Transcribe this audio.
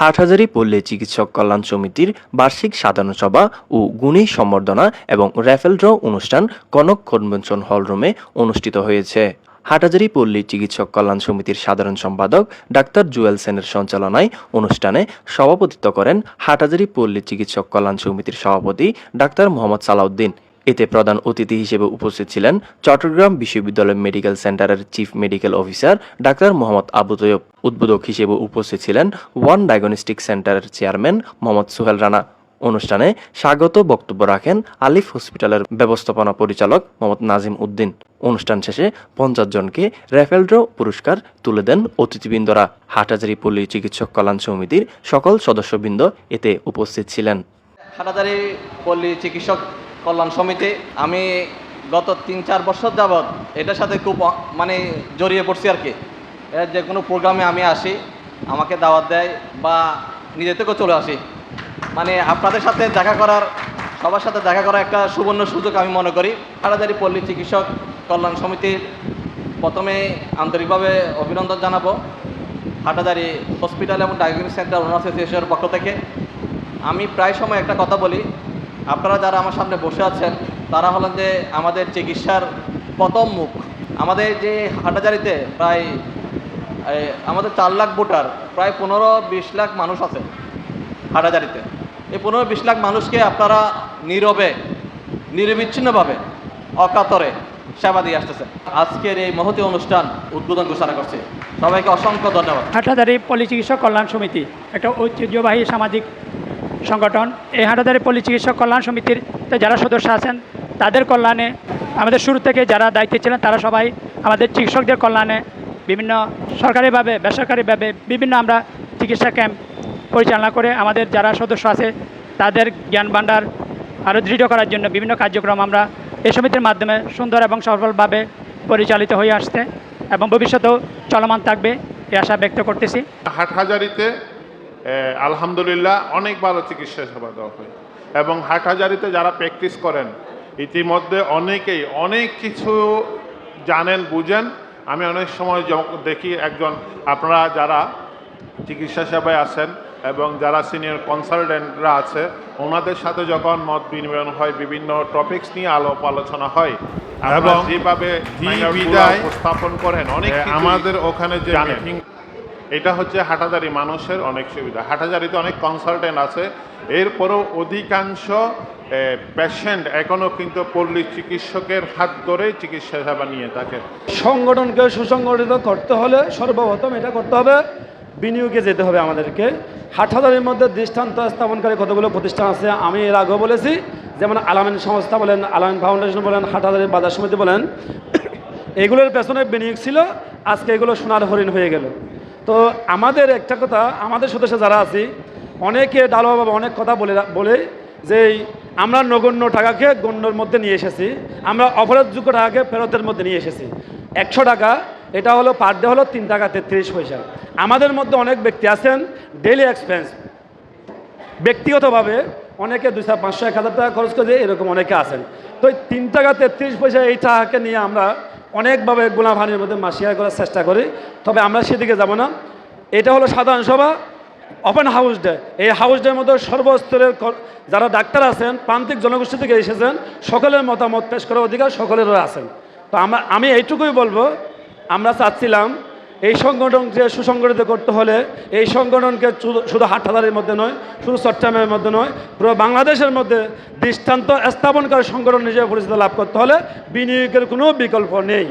হাটহাজারী পল্লী চিকিৎসক কল্যাণ সমিতির বার্ষিক সাধারণ সভা ও গুণী সম্বর্ধনা এবং র্যাফেল ড্র অনুষ্ঠান কনক কনভেনশন হল রুমে অনুষ্ঠিত হয়েছে। হাটহাজারী পল্লী চিকিৎসক কল্যাণ সমিতির সাধারণ সম্পাদক ডাক্তার জুয়েল সেনের সঞ্চালনায় অনুষ্ঠানে সভাপতিত্ব করেন হাটহাজারী পল্লী চিকিৎসক কল্যাণ সমিতির সভাপতি ডাক্তার মোহাম্মদ সালাউদ্দিন। এতে প্রধান অতিথি হিসেবে উপস্থিত ছিলেন চট্টগ্রাম বিশ্ববিদ্যালয় মেডিকেল সেন্টারের chief medical officer doctor Mohammad Abu Taiyab. উদ্বোধক হিসেবে উপস্থিত ছিলেন ওয়ান ডায়াগনস্টিক সেন্টারের চেয়ারম্যান মোহাম্মদ সোহেল রানা। অনুষ্ঠানে স্বাগত বক্তব্য রাখেন আলিফ হসপিটালের ব্যবস্থাপনা পরিচালক মোহাম্মদ নাজিম উদ্দিন। অনুষ্ঠান শেষে পঞ্চাশ জনকে র্যাফেল ড্র পুরস্কার তুলে দেন অতিথিবৃন্দরা। হাটহাজারী পল্লী চিকিৎসক কল্যাণ সমিতির সকল সদস্যবৃন্দ এতে উপস্থিত ছিলেন। হাটাদারি পল্লী চিকিৎসক কল্যাণ সমিতি, আমি গত তিন, চার বছর যাবৎ এটার সাথে খুব মানে জড়িয়ে পড়ছি আর কি। যে কোনো প্রোগ্রামে আমি আসি, আমাকে দাওয়াত দেয় বা নিজে থেকেও চলে আসি। মানে আপনাদের সাথে দেখা করার, সবার সাথে দেখা করার একটা সুবর্ণ সুযোগ আমি মনে করি। হাটাদারি পল্লী চিকিৎসক কল্যাণ সমিতির প্রথমে আন্তরিকভাবে অভিনন্দন জানাব। হাটাদারি হসপিটাল এবং ডায়াগনস্টিক সেন্টার ওনার অ্যাসোসিয়েশনের পক্ষ থেকে। আমি প্রায় সময় একটা কথা বলি আপনারা যারা আমার সামনে বসে আছেন, তারা হলেন যে আমাদের চিকিৎসার প্রথম মুখ। আমাদের যে হাটাজারিতে প্রায় আমাদের চার লাখ ভোটার, প্রায় পনেরো বিশ লাখ মানুষ আছে হাটাজারিতে। এই পনেরো বিশ লাখ মানুষকে আপনারা নীরবে, নিরবিচ্ছিন্নভাবে, অকাতরে সেবা দিয়ে আসতেছে আজকের এই মহতি অনুষ্ঠান উদ্বোধন ঘোষণা করছে। সবাইকে অসংখ্য ধন্যবাদ। হাটাদারি পল্লী চিকিৎসক কল্যাণ সমিতি, একটা ঐতিহ্যবাহী সামাজিক সংগঠন, এই হাটাদারি পল্লী চিকিৎসক কল্যাণ সমিতির যারা সদস্য আছেন, তাদের কল্যাণে আমাদের শুরু থেকে যারা দায়িত্বে ছিলেন, তারা সবাই আমাদের চিকিৎসকদের কল্যাণে বিভিন্ন সরকারিভাবে, বেসরকারিভাবে বিভিন্ন আমরা চিকিৎসা ক্যাম্প পরিচালনা করে আমাদের যারা সদস্য আছে, তাদের জ্ঞান ভাণ্ডার আরও দৃঢ় করার জন্য বিভিন্ন কার্যক্রম আমরা এই সমিতির মাধ্যমে সুন্দর এবং সফলভাবে পরিচালিত হয়ে আসছে এবং ভবিষ্যতেও চলমান থাকবে, এই আশা ব্যক্ত করতেছি। হাটহাজারিতে আলহামদুলিল্লাহ অনেক ভালো চিকিৎসা সেবা দেওয়া হয়। এবং হাটহাজারিতে যারা প্র্যাকটিস করেন ইতিমধ্যে অনেকেই অনেক কিছু জানেন বুঝেন। আমি অনেক সময় যখন দেখি একজন আপনারা যারা চিকিৎসা সেবায় আছেন এবং যারা সিনিয়র কনসালটেন্টরা আছে ওনাদের সাথে যখন মত বিনিময় হয় বিভিন্ন টপিকস নিয়ে আলোপ আলোচনা হয় এবং যেভাবে উপস্থাপন করেন অনেক আমাদের ওখানে যে মিটিং এটা হচ্ছে হাটাজারি মানুষের অনেক সুবিধা। হাটাজারিতে অনেক কনসালটেন্ট আছে। এরপরও অধিকাংশ পেশেন্ট এখনও কিন্তু পল্লী চিকিৎসকের হাত ধরে চিকিৎসা সেবা নিয়ে থাকে। সংগঠনকে সুসংগঠিত করতে হলে সর্বপ্রথম এটা করতে হবে, বিনিয়োগে যেতে হবে আমাদেরকে। হাটহাজারের মধ্যে দৃষ্টান্ত স্থাপনকারী কতগুলো প্রতিষ্ঠান আছে আমি এর আগেও বলেছি। যেমন আলামিন সংস্থা বলেন, আলামিন ফাউন্ডেশন বলেন হাটহাজারের বাজার সমিতি বলেন। এগুলোর পেছনে বিনিয়োগ ছিল, আজকে এগুলো সোনার হরিণ হয়ে গেল। তো আমাদের একটা কথা, আমাদের সদস্য যারা আছি, অনেকে ডালোভাবে অনেক কথা বলে বলে যে আমরা নগণ্য টাকাকে গণ্যর মধ্যে নিয়ে এসেছি, আমরা অপরাধযোগ্য টাকাকে ফেরতের মধ্যে নিয়ে এসেছি। একশো টাকা, এটা হলো পার ডে হলো তিন টাকা তেত্রিশ পয়সা। আমাদের মধ্যে অনেক ব্যক্তি আছেন ডেইলি এক্সপেন্স ব্যক্তিগতভাবে অনেকে দুশো পাঁচশো, এক হাজার টাকা খরচ করে এরকম অনেকে আছেন। তো তিন টাকা তেত্রিশ পয়সা এই টাকাকে নিয়ে আমরা অনেকভাবে গুণাভানির মধ্যে মাসিয়া করার চেষ্টা করি। তবে আমরা সেদিকে যাব না। এটা হলো সাধারণ সভা ওপেন হাউস ডে এই হাউস ডের মধ্যে সর্বস্তরের যারা ডাক্তার আছেন, প্রান্তিক জনগোষ্ঠী থেকে এসেছেন, সকলের মতামত পেশ করার অধিকার সকলেরও আছেন তো আমরা আমি এইটুকুই বলব, আমরা চাচ্ছিলাম এই সংগঠনকে সুসংগঠিত করতে হলে এই সংগঠনকে শুধু- হাটহাজারির মধ্যে নয়, শুধু চট্টগ্রামের মধ্যে নয়, পুরো বাংলাদেশের মধ্যে দৃষ্টান্ত স্থাপনকারী সংগঠন হিসেবে পরিচিত লাভ করতে হলে বিনিয়োগের কোনো বিকল্প নেই।